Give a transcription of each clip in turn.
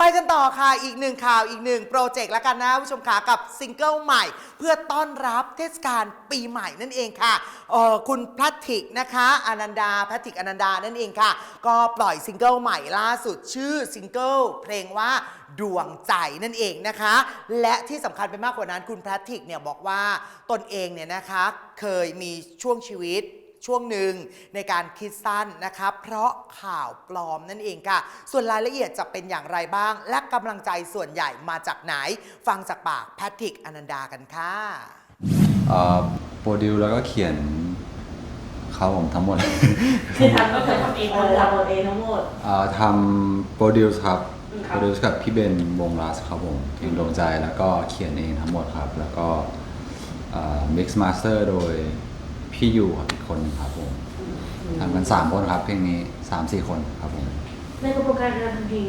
ไปกันต่อค่ะอีกหนึ่งข่าวอีกหนึ่งโปรเจกต์แล้วกันนะผู้ชมขากับซิงเกิลใหม่ เพื่อต้อนรับเทศกาลปีใหม่นั่นเองค่ะเออคุณแพทริกนะคะอนันดาแพทริกอนันดานั่นเองค่ะ ก็ปล่อยซิงเกิลใหม่ล่าสุดชื่อซิงเกิลเพลงว่าดวงใจนั่นเองนะคะ และที่สำคัญไปมากกว่านั้นคุณแพทริกเนี่ยบอกว่าตนเองเนี่ยนะคะเคยมีช่วงชีวิต ช่วงหนึ่งในการคิดสั้นนะคะเพราะข่าวปลอมนั่นเองค่ะ ส่วนรายละเอียดจะเป็นอย่างไรบ้าง และกำลังใจส่วนใหญ่มาจากไหน ฟังจากปากแพทริกอนันดากันค่ะเอ่อโปรดิวแล้วก็เขียนเขาผมทั้งหมดคือทำก็เคยทำเองเอทั้งอหมดทำเองทั้งหมดเอ่อทำโปรดิวครับอืมคโปรับรดิวกับพี่เบนวงลัสครับผมเพลงดวงใจแล้วก็เขียนเองทั้งหมดครับ แล้วก็มิกซ์มาสเตอร์โดย พี่อยู่ครับอีกคนหนึงครับผมทำกัน3คนครับเพลงนี้3-4คนครับผมในกระบวนการการทำเพลง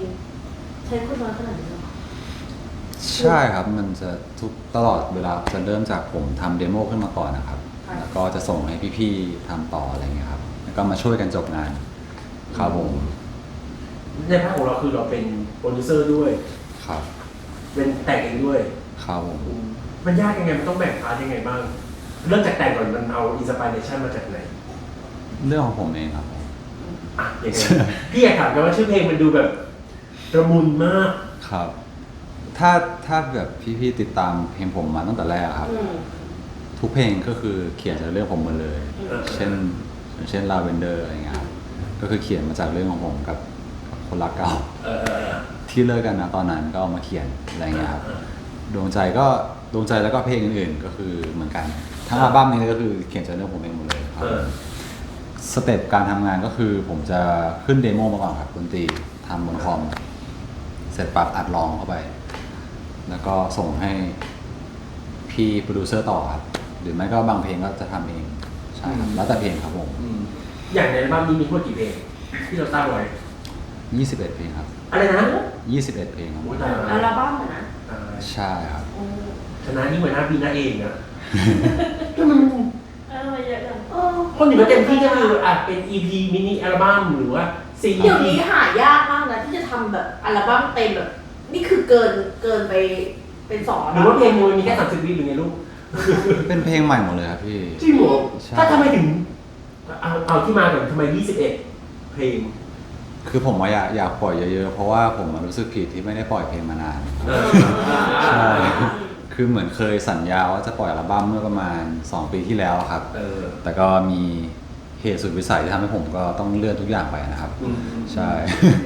ใช้คนน้อยขนาดนี้เหรอใช่ครับมันจะทุกตลอดเวลาจะเริ่มจากผมทำเดโมขึ้นมาก่อนนะครับ แล้วก็จะส่งให้พี่ๆทำต่ออะไรเงี้ยครับ แล้วก็มาช่วยกันจบงานครับผมในภาคของเราคือเราเป็นโปรดิวเซอร์ด้วย ครับเป็นแต่งเองด้วยครับผม มันยากยังไงมันต้องแบ่งพาร์ทยังไงบ้าง เริ่มจากแต่งก่อนมันเอาอินสปิเรชันมาจากไหนเรื่องของผมเองครับผมอะยังไงพี่อยากถามกันว่าชื่อเพลงมันดูแบบระมุนมาก ครับ ถ้าถ้าแบบพี่ๆติดตามเพลงผมมาตั้งแต่แรกครับอืมทุกเพลงก็คือเขียนจากเรื่องผมหมดเลยอืมเช่น เช่นลาเวนเดอร์อะไรเงี้ยครับก็คือเขียนมาจากเรื่องของผมกับกับคนรักเก่า เออเออเออที่เลิกกันนะตอนนั้นก็เอามาเขียนอะไรเงี้ยครับเออดวงใจก็ ดวงใจแล้วก็เพลงอื่นๆก็คือเหมือนกัน ทั้งอัลบั้มนี้ก็คือเขียนจากเรื่องผมเองหมดเลยครับเออ สเต็ปการทำงานก็คือผมจะขึ้นเดโมมาก่อนครับดนตรีทำบนคอมเสร็จปั๊บอัดร้องเข้าไป แล้วก็ส่งให้พี่โปรดิวเซอร์ต่อครับหรือไม่ก็บางเพลงก็จะทำเองใช่ครับแล้วแต่เพลงครับผมอืมอย่างในอัลบั้มนี้มีทั้งหมดกี่เพลงที่เราตั้งไว้21เพลงครับอะไรนะ21เพลงครับผมโอ้ยอัลบั้มอะนะอ่าใช่ครับอืมช นะยิ่งกว่าหน้าปีหน้าเองนะก็มันเออเยอะจังเออคนอยู่มาเต็มที่ก็คืออะเป็น EP มินิอัลบั้มหรือว่าซีเดี๋ยวนี้หายากมากนะที่จะทำแบบอัลบั้มเต็มแบบ นี่คือเกินเกินไปเป็นสองอัลหรือบั้ว่ามเพลงมันมีแค่สามสิบวิหรือไงลูกเป็นเพลงใหม่หมดเลยครับพี่ จริงเหรอใช่ ถ้าทำไมถึงเอาเอาที่มาก่อนทำไม21เพลง คือผมว่าอยากอยากปล่อยเยอะๆ เพราะว่าผมอะรู้สึกผิดที่ไม่ได้ปล่อยเพลงมานาน เออ ใช่ คือเหมือนเคยสัญญาว่าจะปล่อยอัลบั้มเมื่อประมาณ 2 ปีที่แล้วครับ เออ แต่ก็มีเหตุสุดวิสัยที่ทำให้ผมก็ต้องเลื่อนทุกอย่างไปนะครับ อืม ใช่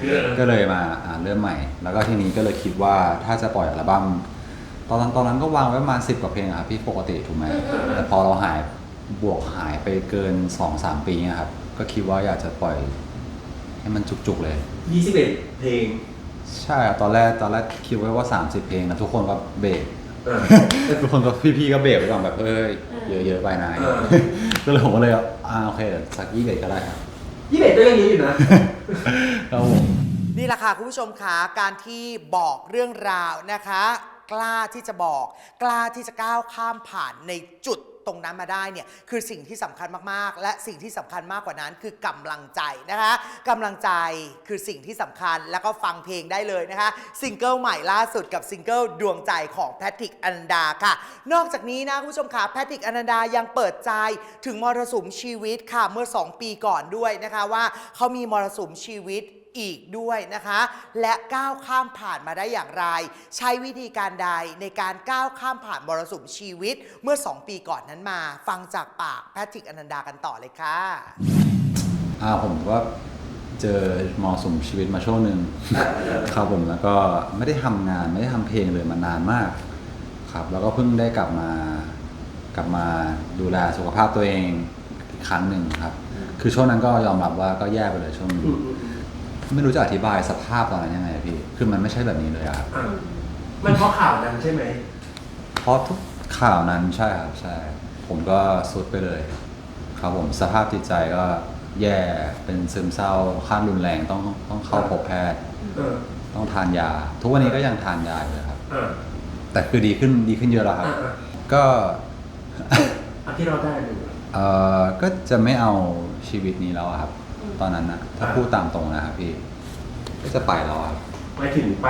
เออก็เลยมาอ่าเริ่มใหม่ แล้วก็ทีนี้ก็เลยคิดว่าถ้าจะปล่อยอัลบั้มตอนนั้นตอนนั้นก็วางไว้ประมาณสิบกว่าเพลงอะครับพี่ปกติถูกไหมแต่พอเราหายบวกหายไปเกินสองสามปีเนะครับ ก็คิดว่าอยากจะปล่อย ให้มันจุกๆเลย21เพลง ใช่อะตอนแรกตอนแรกคิดไว้ว่า 30 เพลงนะทุกคนก็เบรกเออ ทุกคนก็พี่ๆก็เบรกไว้ก่อนแบบเอ้ยเยอะๆไปนายเออ ก็เลยผมก็เลยอ่าโอเคเดี๋ยวสักยี่เบรกก็ได้ครับ21ก็ยังเยอะอยู่นะ ครับผม นี่แหละค่ะคุณผู้ชมคะการที่บอกเรื่องราวนะคะ กล้าที่จะบอก กล้าที่จะก้าวข้ามผ่านในจุด ตรงนั้นมาได้เนี่ยคือสิ่งที่สำคัญมากๆ และสิ่งที่สำคัญมากกว่านั้น คือกำลังใจนะคะกำลังใจคือสิ่งที่สำคัญแล้วก็ฟังเพลงได้เลยนะคะซิงเกิลใหม่ล่าสุดกับซิงเกิลดวงใจของแพทริกอนันดาค่ะ นอกจากนี้นะคุณผู้ชมค่ะแพทริกอนันดายังเปิดใจถึงมรสุมชีวิตค่ะเมื่อ 2 ปีก่อนด้วยนะคะว่าเขามีมรสุมชีวิตอีกด้วยนะคะ และก้าวข้ามผ่านมาได้อย่างไร ใช้วิธีการใดในการก้าวข้ามผ่านมรสุมชีวิตเมื่อ 2 ปีก่อนนั้นมา ฟังจากปากแพทริกอนันดากันต่อเลยค่ะอ่าผมก็เจอมอสมชีวิตมาช่วงหนึ่ง ครับผมแล้วก็ไม่ได้ทำงานไม่ได้ทำเพลงเลยมานานมาก ครับ แล้วก็เพิ่งได้กลับมากลับมาดูแลสุขภาพตัวเองอีกครั้งหนึ่งครับ คือช่วงนั้นก็ยอมรับว่าก็แย่ไปเลยช่วงหนึงอืมอืมอืมไม่รู้จะอธิบายสภาพตอนนั้นยังไงพี่คือมันไม่ใช่แบบนี้เลยอะครับอะมันเพราะข่าวนั้นใช่ไหม เพราะทุกข่าวนั้นใช่ครับใช่ ผมก็สุดไปเลย ครับผมสภาพจิตใจก็แย่เป็นซึมเศร้าขั้นรุนแรงต้องต้องเข้าพบแพทย์ เออต้องทานยา ทุกวันนี้ก็ยังทานยาอยู่เลยครับอะแต่คือดีขึ้นดีขึ้นเยอะแล้วครับ อะอะก็อะที่เราได้ดูเอ่อก็จะไม่เอาชีวิตนี้แล้วอะครับตอนนั้นนะถ้าอ่า พูดตามตรงนะครับพี่ ก็จะไปแล้วอะครับอหมายถึงไป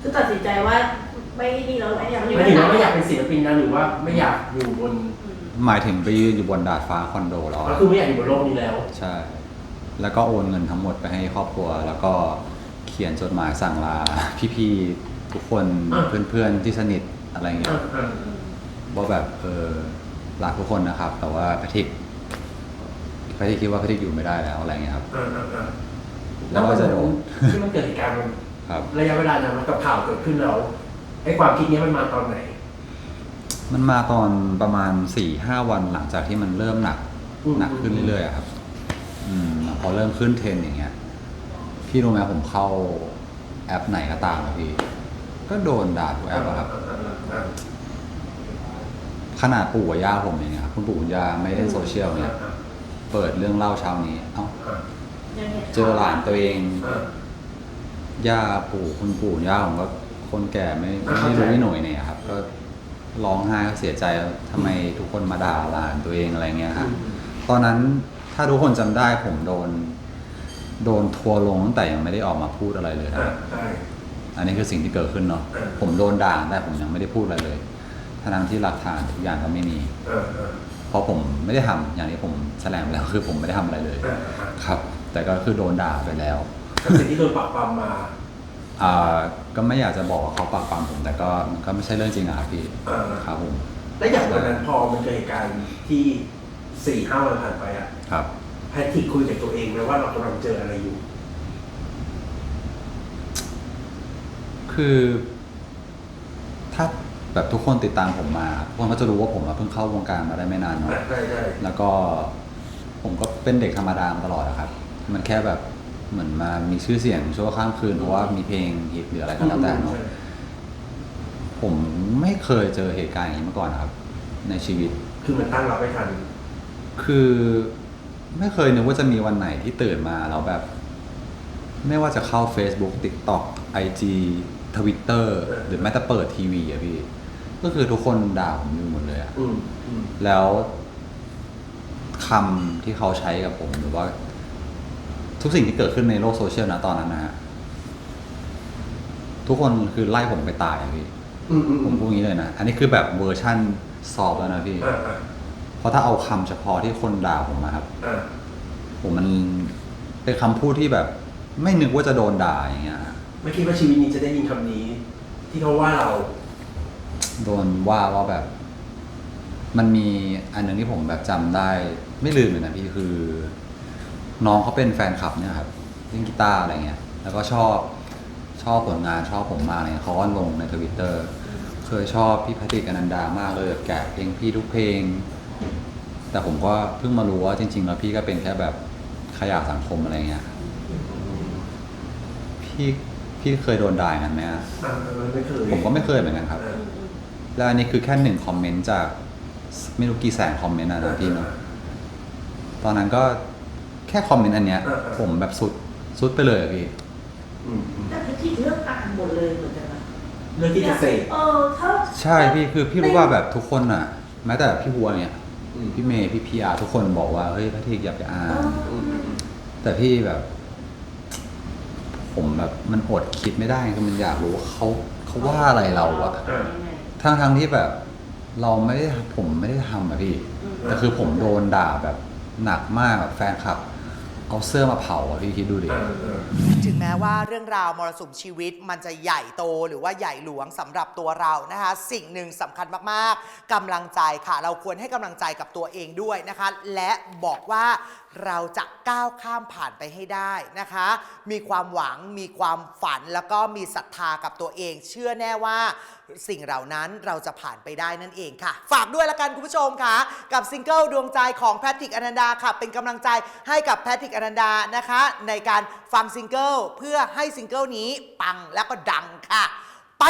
คือตัดสินใจว่า ไม่นี่แล้วไม่อยากหมายถึงว่าไม่อยากเป็นศิลปินนะหรือว่าไม่อยากอยู่บนหมายถึงไปยืนอยู่บนดาดฟ้าคอนโดแล้วก็อะคือไม่อยากอยู่บนโลกนี้แล้ว ใช่ แล้วก็โอนเงินทั้งหมดไปให้ครอบครัว แล้วก็เขียนจดหมายสั่งลา พี่ๆทุกคนอะ เพื่อนๆที่สนิทอะไรเงี้ย อ่าอ่าว่าแบบเออรักทุกคนนะครับ แต่ว่าแพทริกแพทริกคิดว่าแพทริกอยู่ไม่ได้แล้วอะไรเงี้ยครับ อ่าอ่าอ่าแล้วก็จะโดน ที่มันเกิดเหตุการณ์มันครับ ระยะเวลานั้นมันกับข่าวเกิดขึ้นแล้ว ไอ้ความคิดนี้มันมาตอนไหน มันมาตอนประมาณสี่ห้าวันหลังจากที่มันเริ่มหนักอืม หนักขึ้นเรื่อยๆอะครับ อืมพอเริ่มขึ้นเทรนด์อย่างเงี้ย พี่รู้ไหมผมเข้าแอปไหนก็ตามอะพี่ ก็โดนด่าทุกแอปอะครับอ่าอ่าอ่าขนาดปู่กับย่าผมเองอะคุณปู่คุณย่าไม่เล่นโซเชียลเนี่ยอ่าเปิดเรื่องเล่าเช้านี้ เอ้าอ่ายังไงเจอหลานตัวเองอ่าย่าปู่คุณปู่ย่าผมก็ คนแก่ไม่อ่าไม่เข้าใจรู้ไม่หน่วยเนี่ยครับ ก็ร้องไห้ก็เสียใจว่าทำไมทุกคนมาด่าหลานตัวเองอะไรเงี้ยอืฮะมตอนนั้นถ้าทุกคนจำได้ผมโดน โดนทัวร์ลงตั้งแต่ยังไม่ได้ออกมาพูดอะไรเลยนะอ่าใช่ อันนี้คือสิ่งที่เกิดขึ้นเนาะเออผมโดนด่าแต่ผมยังไม่ได้พูดอะไรเลยทั้งที่หลักฐานทุกอย่างก็ไม่มีอ่าอ่าเพราะผมไม่ได้ทำอย่างที่ผมแสดงไปแล้วคือผมไม่ได้ทำอะไรเลยอ่าอ่าครับ แต่ก็คือโดนด่าไปแล้ว กับสิ่งที่โดนปรับปรามมา อ่าก็ไม่อยากจะบอกว่าเขาปากปรามผม แต่ก็มันก็ไม่ใช่เรื่องจริงอะครับพี่อ่าครับผมและอย่างวันนั้นพอมันเกิดเหตุการณ์ที่สี่ห้าวันผ่านไปอะครับ แพทริกคุยกับตัวเองไหมว่าเรากำลังเจออะไรอยู่ คือ ถ้าแบบทุกคนติดตามผมมาทุกคนก็จะรู้ว่าผมอะเพิ่งเข้าวงการมาได้ไม่นานเนาะ ใช่ใช่แล้วก็ผมก็เป็นเด็กธรรมดามาตลอดอะครับ มันแค่แบบ เหมือนมามีชื่อเสียงชั่วข้ามคืนเพราะว่ามีเพลงฮิตหรืออะไรก็แล้วแต่เนาะใช่ผมไม่เคยเจอเหตุการณ์อย่างนี้มาก่อนนะครับ ในชีวิต คือมันตั้งรับไม่ทัน คือไม่เคยนึกว่าจะมีวันไหนที่ตื่นมาแล้วแบบ ไม่ว่าจะเข้า Facebook TikTok IG Twitter หรือแม้แต่เปิดทีวีอะพี่ ก็คือทุกคนด่าผมอยู่หมดเลยอะอืมอืมแล้วคำที่เขาใช้กับผมหรือว่า ทุกสิ่งที่เกิดขึ้นในโลกโซเชียลนะตอนนั้นนะฮะทุกคนคือไล่ผมไปตายอะพี่ อืมอืมผมพูดงี้เลยนะ อันนี้คือแบบเวอร์ชั่นสอบแล้วนะพี่ อ่าอ่าเพราะถ้าเอาคำเฉพาะที่คนด่าผมมาครับ อ่าผมมันเป็นคำพูดที่แบบ ไม่นึกว่าจะโดนด่าอย่างเงี้ยฮะไม่คิดว่าชีวิตนี้จะได้ยินคำนี้ ที่เขาว่าเรา โดนว่าว่าแบบ มันมีอันหนึ่งที่ผมแบบจำได้ ไม่ลืมเลยนะพี่คือ น้องเขาเป็นแฟนคลับเนี่ยครับเล่นกีตาร์อะไรเงี้ย แล้วก็ชอบชอบผลงานชอบผมมากเลยเขาก็ลงในทวิตเตอร์เคยชอบพี่แพทริกอนันดามากเลยแบบแกะเพลงพี่ทุกเพลง แต่ผมก็เพิ่งมารู้ว่าจริง ๆ แล้วพี่ก็เป็นแค่แบบขยะสังคมอะไรเงี้ยพี่พี่เคยโดนด่าอย่างนั้นไหมอะอ่าเออไม่เคยผมก็ไม่เคยเหมือนกันครับ อ่าแล้วอันนี้คือแค่หนึ่งคอมเมนต์จากไม่รู้กี่แสนคอมเมนต์อะนะพี่เนาะตอนนั้นก็แค่คอมเมนต์อันเนี้ยผมแบบสุดสุดไปเลยอะพี่ อืมอืมแต่พิธีเลือกอ่านหมดเลยเหมือนกันนะเรื่องที่จะเสพเออถ้าใช่พี่คือพี่รู้ว่าแบบทุกคนอะแม้แต่พี่บัวเนี่ย อืม พี่เมย์พี่พีอาร์ทุกคนบอกว่าเฮ้ยพระทีอย่าไปอ่าเอนออืมอืม แต่พี่แบบ ผมแบบมันอดคิดไม่ได้คือมันอยากรู้ว่าเขาเขาว่าอะไรเราอะอ่าทั้งทั้งที่แบบ เราไม่ได้ผมไม่ได้ทำอะพี่ อืม แต่คือผมโดนด่าแบบหนักมากแบบแฟนคลับ เอาเสื้อมาเผาอะพี่คิดดูดิอ่าอ่าถึงแม้ว่าเรื่องราวมรสุมชีวิตมันจะใหญ่โตหรือว่าใหญ่หลวงสำหรับตัวเรานะคะ สิ่งหนึ่งสำคัญมากๆกำลังใจค่ะ เราควรให้กำลังใจกับตัวเองด้วยนะคะ และบอกว่าเราจะก้าวข้ามผ่านไปให้ได้นะคะ มีความหวังมีความฝันแล้วก็มีศรัทธากับตัวเอง เชื่อแน่ว่าสิ่งเหล่านั้นเราจะผ่านไปได้นั่นเองค่ะ ฝากด้วยละกันคุณผู้ชมค่ะ กับซิงเกิลดวงใจของแพทริกอนันดาค่ะ เป็นกำลังใจให้กับแพทริกอนันดานะคะ ในการฟังซิงเกิลเพื่อใหให้ซิงเกิลนี้ปังแล้วก็ดังค่ะ ไป